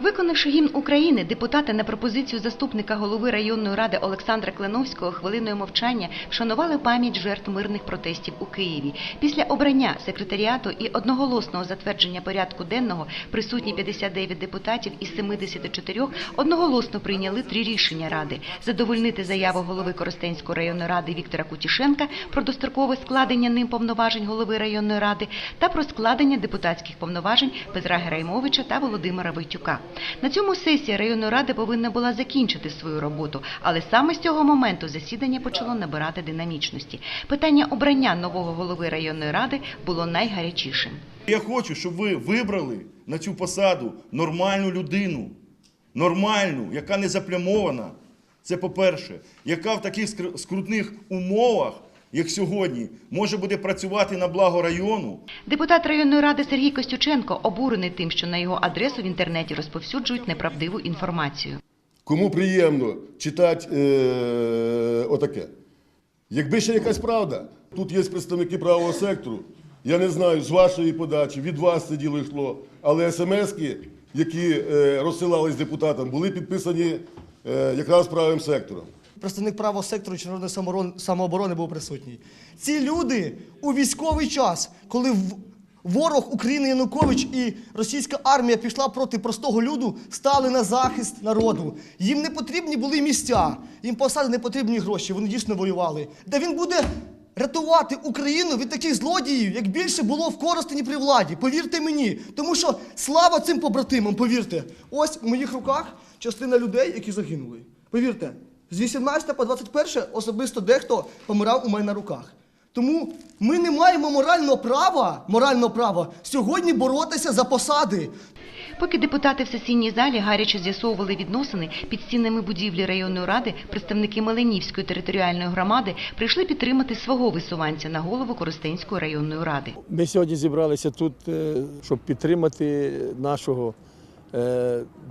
Виконавши гімн України, депутати на пропозицію заступника голови районної ради Олександра Кленовського хвилиною мовчання вшанували пам'ять жертв мирних протестів у Києві. Після обрання секретаріату і одноголосного затвердження порядку денного присутні 59 депутатів із 74 одноголосно прийняли три рішення ради: задовольнити заяву голови Коростенської районної ради Віктора Кутішенка про дострокове складення ним повноважень голови районної ради та про складення депутатських повноважень Петра Гераймовича та Володимира Войтюка. На цьому сесія районної ради повинна була закінчити свою роботу, але саме з цього моменту засідання почало набирати динамічності. Питання обрання нового голови районної ради було найгарячішим. Я хочу, щоб ви вибрали на цю посаду нормальну людину, нормальну, яка не заплямована. Це по-перше, яка в таких скр- скрутних умовах, як сьогодні, може буде працювати на благо району. Депутат районної ради Сергій Костюченко обурений тим, що на його адресу в інтернеті розповсюджують неправдиву інформацію. Кому приємно читати е, отаке. Якби ще якась правда, тут є представники правого сектору. Я не знаю, з вашої подачі, від вас це діло йшло. Але смски, які е, розсилались депутатам, були підписані е, якраз правим сектором. Представник правого сектору чи народної самооборони- був присутній. Ці люди у військовий час, коли ворог України Янукович і російська армія пішла проти простого люду, стали на захист народу. Їм не потрібні були місця, їм посади не потрібні гроші. Вони дійсно воювали. Де він буде рятувати Україну від таких злодіїв, як більше було в Коростені при владі. Повірте мені. Тому що слава цим побратимам, повірте. Ось в моїх руках частина людей, які загинули. Повірте, з 18 по 21 особисто дехто помирав у мене на руках. Тому ми не маємо морального права, морального права сьогодні боротися за посади. Поки депутати в сесійній залі гаряче з'ясовували відносини під стінами будівлі районної ради, представники Маленівської територіальної громади прийшли підтримати свого висуванця на голову Коростенської районної ради. Ми сьогодні зібралися тут, е, щоб підтримати нашого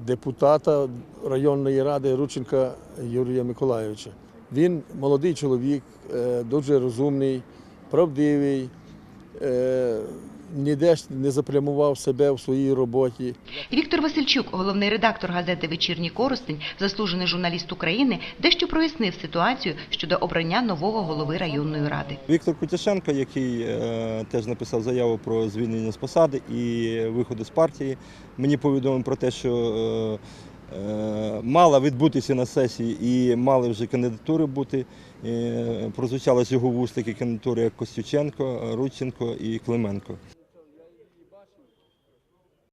депутата районної ради Рученка Юрія Миколайовича. Він молодий чоловік, е, дуже розумний, правдивий, е, ніде ж не запрямував себе в своїй роботі. Віктор Васильчук, головний редактор газети Вечірній Коростень, заслужений журналіст України, дещо прояснив ситуацію щодо обрання нового голови районної ради. Віктор Кутяшенко, який е, теж написав заяву про звільнення з посади і виходу з партії, мені повідомив про те, що е, е, мала відбутися на сесії і мали вже кандидатури бути. Прозвучали з його вуст такі кандидатури, як Костюченко, Рудченко і Клименко.